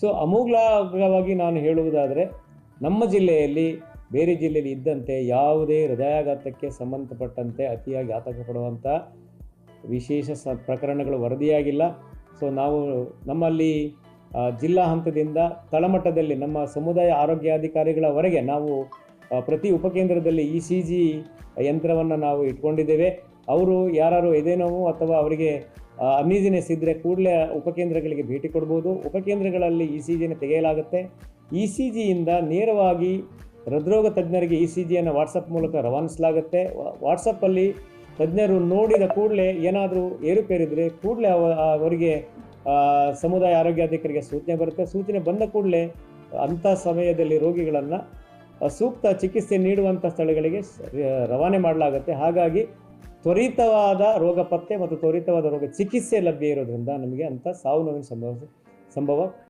So ಅಮೂಲಾಗ್ರವಾಗಿ ನಾನು ಹೇಳುವುದಾದರೆ, ನಮ್ಮ ಜಿಲ್ಲೆಯಲ್ಲಿ, ಬೇರೆ ಜಿಲ್ಲೆಯಲ್ಲಿ ಇದ್ದಂತೆ ಯಾವುದೇ ಹೃದಯಾಘಾತಕ್ಕೆ ಸಂಬಂಧಪಟ್ಟಂತೆ ಅತಿಯಾಗಿ ಆತಂಕ ಪಡುವಂಥ ವಿಶೇಷ ಸ ಪ್ರಕರಣಗಳು ವರದಿಯಾಗಿಲ್ಲ. ಸೊ ನಾವು ನಮ್ಮಲ್ಲಿ ಜಿಲ್ಲಾ ಹಂತದಿಂದ ತಳಮಟ್ಟದಲ್ಲಿ ನಮ್ಮ ಸಮುದಾಯ ಆರೋಗ್ಯಾಧಿಕಾರಿಗಳವರೆಗೆ ನಾವು ಪ್ರತಿ ಉಪಕೇಂದ್ರದಲ್ಲಿ ಇ ಸಿ ಜಿ ಯಂತ್ರವನ್ನು ನಾವು ಇಟ್ಕೊಂಡಿದ್ದೇವೆ. ಅವರು ಯಾರು ಎದೆ ನೋವು ಅಥವಾ ಅವರಿಗೆ ಅನ್ಈಸಿನೆಸ್ ಇದ್ದರೆ ಕೂಡಲೇ ಉಪಕೇಂದ್ರಗಳಿಗೆ ಭೇಟಿ ಕೊಡ್ಬೋದು. ಉಪಕೇಂದ್ರಗಳಲ್ಲಿ ಇ ಸಿ ಜಿಯನ್ನು ತೆಗೆಯಲಾಗುತ್ತೆ. ಇ ಸಿ ಜಿಯಿಂದ ನೇರವಾಗಿ ಹೃದ್ರೋಗ ತಜ್ಞರಿಗೆ ಇ ಸಿ ಜಿಯನ್ನು ವಾಟ್ಸಪ್ ಮೂಲಕ ರವಾನಿಸಲಾಗುತ್ತೆ. ವಾಟ್ಸಪ್ಪಲ್ಲಿ ತಜ್ಞರು ನೋಡಿದ ಕೂಡಲೇ ಏನಾದರೂ ಏರುಪೇರಿದರೆ ಕೂಡಲೇ ಅವ, ಅವರಿಗೆ ಸಮುದಾಯ ಆರೋಗ್ಯಾಧಿಕಾರಿಗೆ ಸೂಚನೆ ಬರುತ್ತೆ. ಸೂಚನೆ ಬಂದ ಕೂಡಲೇ ಅಂಥ ಸಮಯದಲ್ಲಿ ರೋಗಿಗಳನ್ನು ಸೂಕ್ತ ಚಿಕಿತ್ಸೆ ನೀಡುವಂಥ ಸ್ಥಳಗಳಿಗೆ ರವಾನೆ ಮಾಡಲಾಗುತ್ತೆ. ಹಾಗಾಗಿ ತ್ವರಿತವಾದ ರೋಗ ಪತ್ತೆ ಮತ್ತು ತ್ವರಿತವಾದ ರೋಗ ಚಿಕಿತ್ಸೆ ಲಭ್ಯ ಇರೋದ್ರಿಂದ ನಮಗೆ ಅಂಥ ಸಾವು ನೋವಿನ ಸಂಭವ ಸಂಭವ